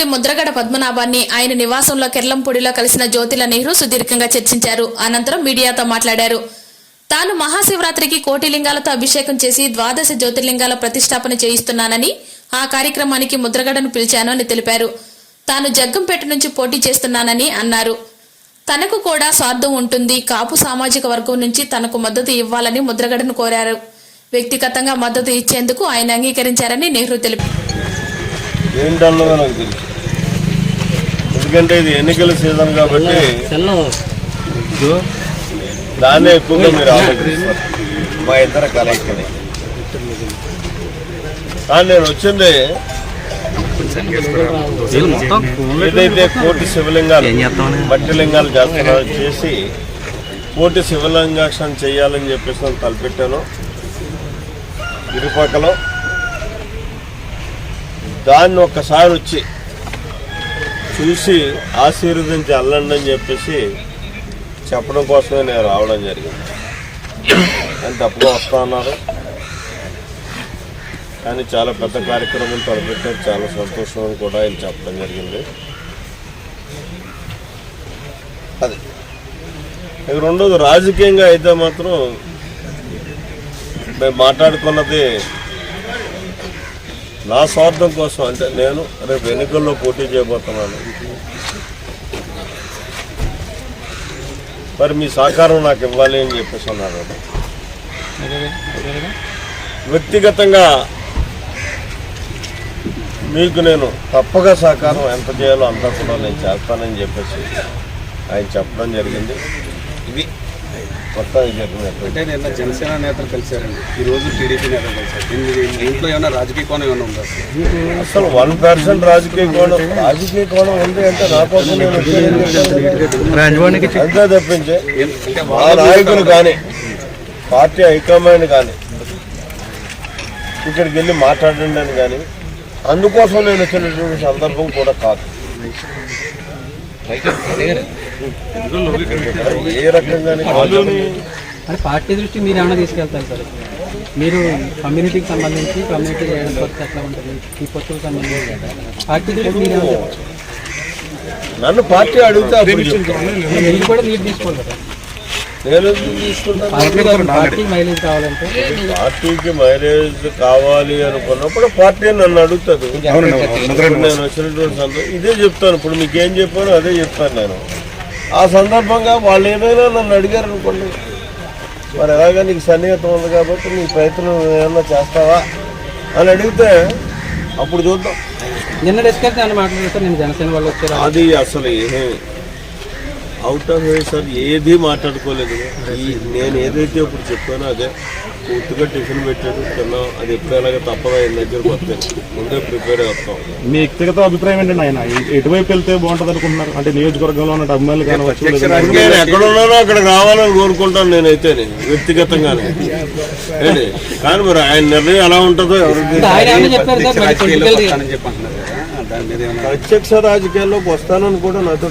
మంత్రి ముద్రగడ పద్మనాభాన్ని ఆయన నివాసంలో కెర్లంపూడిలో కలిసిన జ్యోతిల నెహ్రూ సుదీర్ఘంగా చర్చించారు. అనంతరం మీడియాతో మాట్లాడారు. తాను మహాశివరాత్రికి కోటి లింగాలతో అభిషేకం చేసి ద్వాదశ జ్యోతిర్లింగాల ప్రతిష్టాపన చేయిస్తున్నానని ఆ కార్యక్రమానికి ముద్రగడను పిలిచాను అని తెలిపారు. తాను జగ్గంపేట నుంచి పోటీ చేస్తున్నానని అన్నారు. తనకు కూడా స్వార్థం ఉంటుంది. కాపు సామాజిక వర్గం నుంచి తనకు మద్దతు ఇవ్వాలని ముద్రగడను కోరారు. వ్యక్తిగతంగా మద్దతు ఇచ్చేందుకు ఆయన అంగీకరించారని నెహ్రూ తెలిపారు ఏంటన్నదో నాకు తెలుసు. ఎందుకంటే ఇది ఎన్నికల సీజన్ కాబట్టి దాన్నే ఎక్కువగా మీరు ఆలోచిస్తారు. మా ఇద్దరు కలయికని కానీ నేను వచ్చింది ఏదైతే కోటి శివలింగాలు మట్టి లింగాలు చేస్తున్నారో చేసి కోటి శివలింగాక్షరం చేయాలని చెప్పేసి నేను తలపెట్టాను. ఇరుపక్కలో దాన్ని ఒక్కసారి వచ్చి చూసి ఆశీర్వదించి అల్లండి అని చెప్పేసి చెప్పడం కోసమే నేను రావడం జరిగింది. అని తప్పుగా వస్తా ఉన్నారు కానీ చాలా పెద్ద కార్యక్రమం తలపెట్టారు. చాలా సంతోషం అని కూడా ఆయన చెప్పడం జరిగింది. అది. ఇక రెండోది రాజకీయంగా అయితే మాత్రం మేము మాట్లాడుకున్నది నా స్వార్థం కోసం అంటే నేను రేపు ఎన్నికల్లో పోటీ చేయబోతున్నాను. మరి మీ సహకారం నాకు ఇవ్వాలి అని చెప్పేసి అన్నారు. వ్యక్తిగతంగా మీకు నేను తప్పగా సహకారం ఎంత చేయాలో అంతా కూడా నేను చేస్తానని చెప్పేసి ఆయన చెప్పడం జరిగింది. జరిగినట్టు అంటే నిన్న జనసేన నేతలు కలిశారండి. ఈ రోజు టీడీపీ నేతలు కలిశారు. దీని దీంట్లో ఏమైనా రాజకీయ కోణం ఏమైనా ఉందా? అసలు వన్ పర్సెంట్ రాజకీయ కోణం రాజకీయ కోణం ఉంది అంటే నా కోసం. అంతే తప్పించే. మా వాళ్ళ నాయకులు కానీ పార్టీ హైకమాండ్ కానీ ఇక్కడికి వెళ్ళి మాట్లాడండి అని కానీ అందుకోసం నేను వచ్చినటువంటి సందర్భం కూడా కాదు. ఏ రకంగా మరి పార్టీ దృష్టికి మీరు ఏమైనా తీసుకెళ్తారు సార్? మీరు కమ్యూనిటీకి సంబంధించి కమ్యూనిటీ చేయడం కొత్త ఎట్లా ఉంటుంది? ఈ పొత్తులకు సంబంధించి. పార్టీ దృష్టికి మీరు ఏమైనా? నన్ను పార్టీ అడిగితే కూడా మీరు తీసుకోవాలి కదా నేను ఎందుకు తీసుకుంటాను పార్టీ పార్టీ మైలేజ్ కావాలంటే? పార్టీకి మైలేజ్ కావాలి అనుకున్నప్పుడు పార్టీ నన్ను అడుగుతుంది నేను వచ్చినటువంటి సందర్భం ఇదే చెప్తాను. ఇప్పుడు మీకు ఏం చెప్పానో అదే చెప్తాను నేను. ఆ సందర్భంగా వాళ్ళు ఏమైనా నన్ను అడిగారు అనుకోండి. మరి ఎలాగా నీకు సన్నిహితం ఉంది కాబట్టి నీ ప్రయత్నం ఏమన్నా చేస్తావా అని అడిగితే అప్పుడు చూద్దాం. నిన్న డిస్కస్ సార్ నేను జనసేన వాళ్ళు వచ్చారు. అది అసలు ఏ అవుట్ ఆఫ్ సార్ ఏది మాట్లాడుకోలేదు. ఈ నేను ఏదైతే ఇప్పుడు చెప్పానో అదే. పూర్తిగా టిఫిన్ పెట్టాడు తిన్నాం. అది ఎప్పుడు తప్పదా ఆయన దగ్గరకు వస్తాయి ముందే ప్రిపేర్ అవుతాం. మీ వ్యక్తిగత అభిప్రాయం ఏంటండి ఆయన ఎటువైపు వెళ్తే బాగుంటుంది అనుకుంటున్నారు. అంటే నియోజకవర్గంలో ఉన్న అభిమానులు నేను ఎక్కడ ఉన్నానో అక్కడ రావాలని కోరుకుంటాను నేనైతే వ్యక్తిగతంగానే. కానీ మరి ఆయన నిర్ణయం ఎలా ఉంటుందో ఎవరికి ప్రత్యక్ష రాజకీయాల్లోకి వస్తానని కూడా నాతో